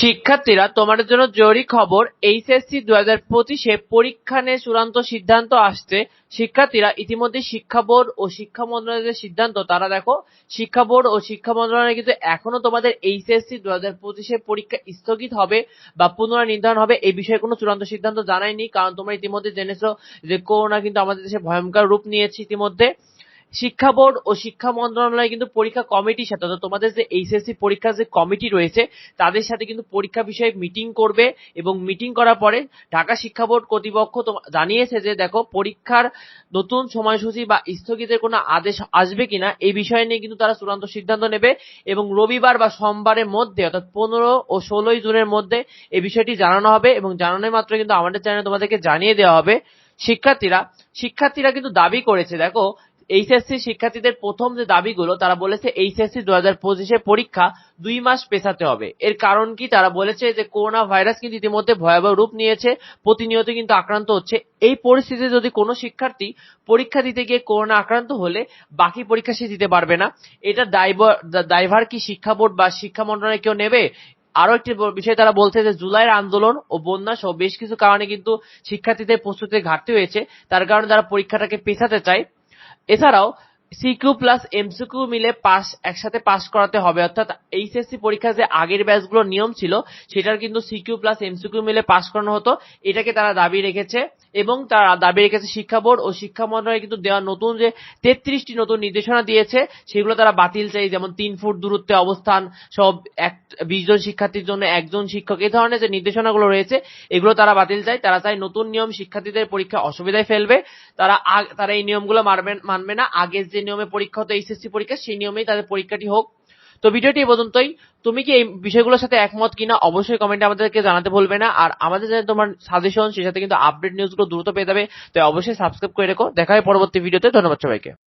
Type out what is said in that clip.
শিক্ষার্থীরা তোমাদের জন্য জরুরি খবর, এইচএসসি দু হাজার পঁচিশে পরীক্ষা নিয়ে চূড়ান্ত সিদ্ধান্ত আসছে। শিক্ষার্থীরা ইতিমধ্যে শিক্ষা বোর্ড ও শিক্ষা মন্ত্রণালয়ের সিদ্ধান্ত, তারা দেখো, শিক্ষা বোর্ড ও শিক্ষা মন্ত্রণালয় কিন্তু এখনও তোমাদের এইচএসসি দু হাজার পঁচিশে পরীক্ষা স্থগিত হবে বা পুনরায় নির্ধারণ হবে, এই বিষয়ে কোনো চূড়ান্ত সিদ্ধান্ত জানায়নি। কারণ তোমরা ইতিমধ্যে জেনেছো যে করোনা কিন্তু আমাদের দেশে ভয়ঙ্কর রূপ নিয়েছে ইতিমধ্যে। শিক্ষা বোর্ড ও শিক্ষা মন্ত্রণালয় কিন্তু পরীক্ষা কমিটির সাথে, অর্থাৎ তোমাদের যে এইচএসসি পরীক্ষার যে কমিটি রয়েছে, তাদের সাথে কিন্তু পরীক্ষা বিষয়ে মিটিং করবে এবং মিটিং করার পরে ঢাকা শিক্ষা বোর্ড কর্তৃপক্ষ জানিয়েছে যে, দেখো, পরীক্ষার নতুন সময়সূচি বা স্থগিতের কোনো আদেশ আসবে কিনা, এই বিষয় নিয়ে কিন্তু তারা চূড়ান্ত সিদ্ধান্ত নেবে এবং রবিবার বা সোমবারের মধ্যে, অর্থাৎ পনেরো ও ষোলোই জুনের মধ্যে এই বিষয়টি জানানো হবে এবং জানানোর মাত্র কিন্তু আমাদের চ্যানেলে তোমাদেরকে জানিয়ে দেওয়া হবে। শিক্ষার্থীরা শিক্ষার্থীরা কিন্তু দাবি করেছে, দেখো এইচএসসি শিক্ষার্থীদের প্রথম যে দাবিগুলো, তারা বলেছে এইচএসসি দু হাজার পঁচিশে পরীক্ষা দুই মাস পেছাতে হবে। এর কারণ কি? তারা বলেছে যে করোনা ভাইরাস কিন্তু ইতিমধ্যে ভয়াবহ রূপ নিয়েছে, প্রতিনিয়ত কিন্তু আক্রান্ত হচ্ছে। এই পরিস্থিতিতে যদি কোনো শিক্ষার্থী পরীক্ষা দিতে গিয়ে করোনা আক্রান্ত হলে বাকি পরীক্ষা সে দিতে পারবে না। এটা দায়ভার দায়ভার কি শিক্ষা বোর্ড বা শিক্ষা মন্ত্রণালয় কেউ নেবে? আরও একটি বিষয় তারা বলছে যে জুলাইয়ের আন্দোলন ও বন্যা সহ বেশ কিছু কারণে কিন্তু শিক্ষার্থীদের প্রস্তুতির ঘাটতি হয়েছে। তার কারণে তারা পরীক্ষাটাকে পেছাতে চায়। এছাড়াও সিকিউ প্লাস এমসিকিউ মিলে পাস একসাথে পাস করাতে হবে। অর্থাৎ এইচএসসি পরীক্ষা যে আগের ব্যাচগুলোর নিয়ম ছিল, সেটার কিন্তু সিকিউ প্লাস এমসিকিউ মিলে পাস করানো হতো। এটাকে তারা দাবি রেখেছে এবং তারা দাবি রেখেছে শিক্ষা বোর্ড ও শিক্ষা মন্ত্রণালয় কিন্তু দেওয়া নতুন যে তেত্রিশটি নতুন নির্দেশনা দিয়েছে, সেগুলো তারা বাতিল চাই। যেমন তিন ফুট দূরত্বে অবস্থান, সব এক, বিশ জন শিক্ষার্থীর জন্য একজন শিক্ষক। এই ধরনের যে নির্দেশনাগুলো রয়েছে, এগুলো তারা বাতিল চায়। তারা চায় নতুন নিয়ম শিক্ষার্থীদের পরীক্ষা অসুবিধায় ফেলবে। তারা তারা এই নিয়মগুলো মানবে মানবে না। আগের যে নিয়মে পরীক্ষা হতো, এইচএসসি পরীক্ষা, সেই নিয়মেই তাদের পরীক্ষাটি হোক। তো ভিডিওটি এই পর্যন্তই। তুমি কি এই বিষয়গুলোর সাথে একমত কিনা, অবশ্যই কমেন্টে আমাদেরকে জানাতে ভুলবে না। আর আমাদের যাতে তোমার সাজেশন সেই সাথে কিন্তু আপডেট নিউজগুলো দ্রুত পেয়ে যাবে। তো অবশ্যই সাবস্ক্রাইব করে রেখো। দেখা হয় পরবর্তী ভিডিওতে ধন্যবাদ সবাইকে।